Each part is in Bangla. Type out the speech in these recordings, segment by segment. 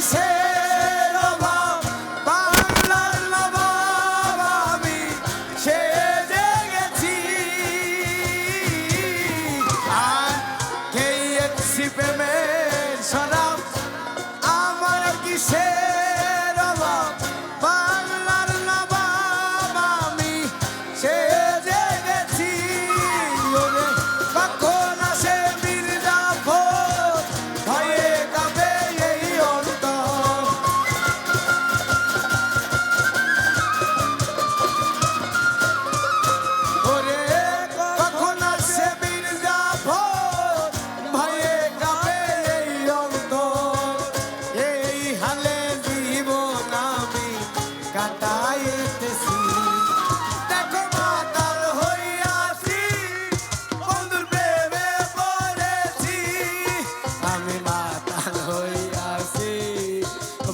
say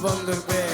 on the bed.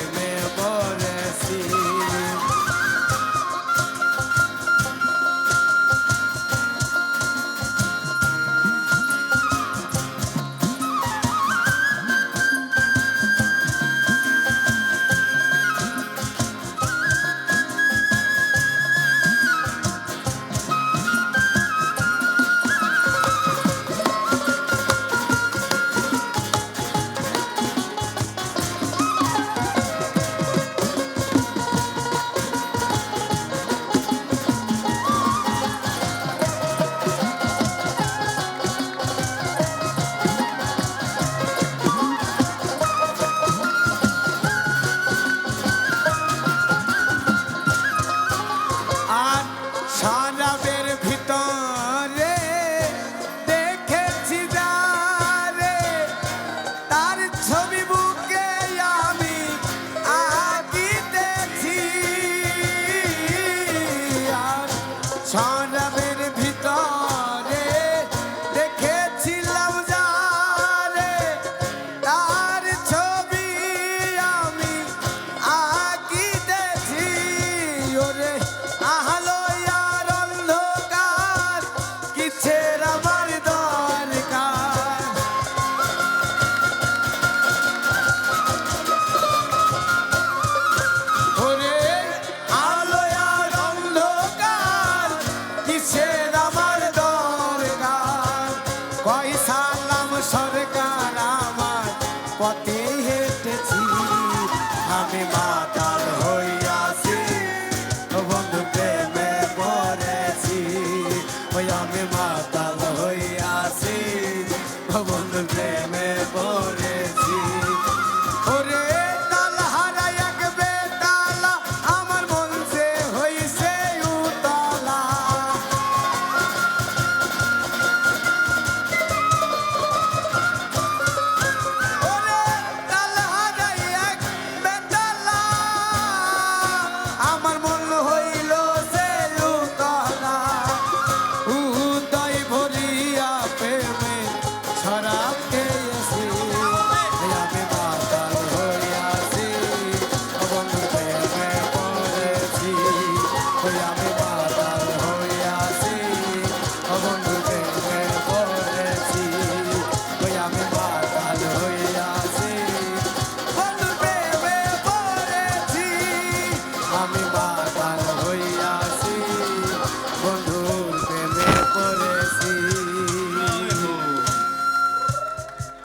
তার ছবি বুকে আমি আঁকিতেছি। আর পথে হেঁটেছি। আমি মাতা